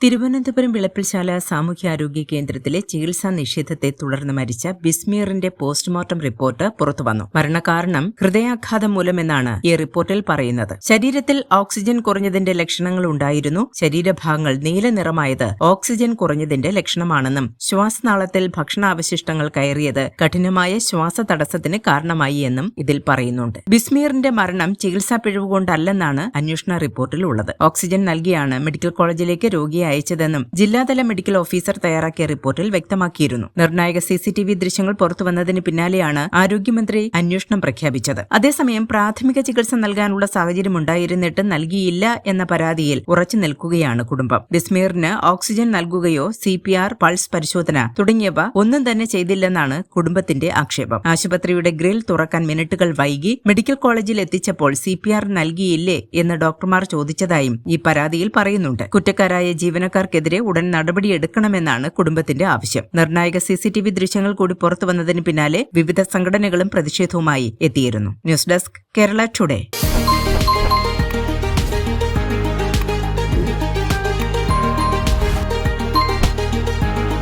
തിരുവനന്തപുരം വിളപ്പിൽശാല സാമൂഹ്യാരോഗ്യ കേന്ദ്രത്തിലെ ചികിത്സാ നിഷേധത്തെ തുടർന്ന് മരിച്ച ബിസ്മീറിന്റെ പോസ്റ്റ്മോർട്ടം റിപ്പോർട്ട് പുറത്തുവന്നു. മരണകാരണം ഹൃദയാഘാതം മൂലമെന്നാണ് ഈ റിപ്പോർട്ടിൽ പറയുന്നത്. ശരീരത്തിൽ ഓക്സിജൻ കുറഞ്ഞതിന്റെ ലക്ഷണങ്ങൾ ഉണ്ടായിരുന്നു. ശരീരഭാഗങ്ങൾ നീല നിറമായത് ഓക്സിജൻ കുറഞ്ഞതിന്റെ ലക്ഷണമാണെന്നും ശ്വാസനാളത്തിൽ ഭക്ഷണാവശിഷ്ടങ്ങൾ കയറിയത് കഠിനമായ ശ്വാസ തടസ്സത്തിന് കാരണമായി എന്നും ഇതിൽ പറയുന്നുണ്ട്. ബിസ്മീറിന്റെ മരണം ചികിത്സാ പിഴവുകൊണ്ടല്ലെന്നാണ് അന്വേഷണ റിപ്പോർട്ടിലുള്ളത് ഓക്സിജൻ നൽകിയാണ് മെഡിക്കൽ കോളേജിലേക്ക് രോഗിയെ അയച്ചതെന്നും ജില്ലാതല മെഡിക്കൽ ഓഫീസർ തയ്യാറാക്കിയ റിപ്പോർട്ടിൽ വ്യക്തമാക്കിയിരുന്നു. നിർണായക സിസിടിവി ദൃശ്യങ്ങൾ പുറത്തുവന്നതിന് പിന്നാലെയാണ് ആരോഗ്യമന്ത്രി അന്വേഷണം പ്രഖ്യാപിച്ചത്. അതേസമയം പ്രാഥമിക ചികിത്സ നൽകാനുള്ള സാഹചര്യം ഉണ്ടായിരുന്നിട്ടും നൽകിയില്ല എന്ന പരാതിയിൽ ഉറച്ചു നിൽക്കുകയാണ് കുടുംബം. ബിസ്മീറിന് ഓക്സിജൻ നൽകുകയോ സി പി ആർ പൾസ് പരിശോധന തുടങ്ങിയവ ഒന്നും തന്നെ ചെയ്തില്ലെന്നാണ് കുടുംബത്തിന്റെ ആക്ഷേപം. ആശുപത്രിയുടെ ഗ്രിൽ തുറക്കാൻ മിനിറ്റുകൾ വൈകി മെഡിക്കൽ കോളേജിൽ എത്തിച്ചപ്പോൾ സി പി ആർ നൽകിയില്ലേ എന്ന് ഡോക്ടർമാർ ചോദിച്ചതായും ഈ പരാതിയിൽ പറയുന്നുണ്ട്. കുറ്റക്കാരായ ജീവനക്കാർക്കെതിരെ ഉടൻ നടപടിയെടുക്കണമെന്നാണ് കുടുംബത്തിന്റെ ആവശ്യം. നിർണായക സിസിടിവി ദൃശ്യങ്ങൾ കൂടി പുറത്തുവന്നതിന് പിന്നാലെ വിവിധ സംഘടനകളും പ്രതിഷേധവുമായി എത്തിയിരുന്നു. News desk Kerala today.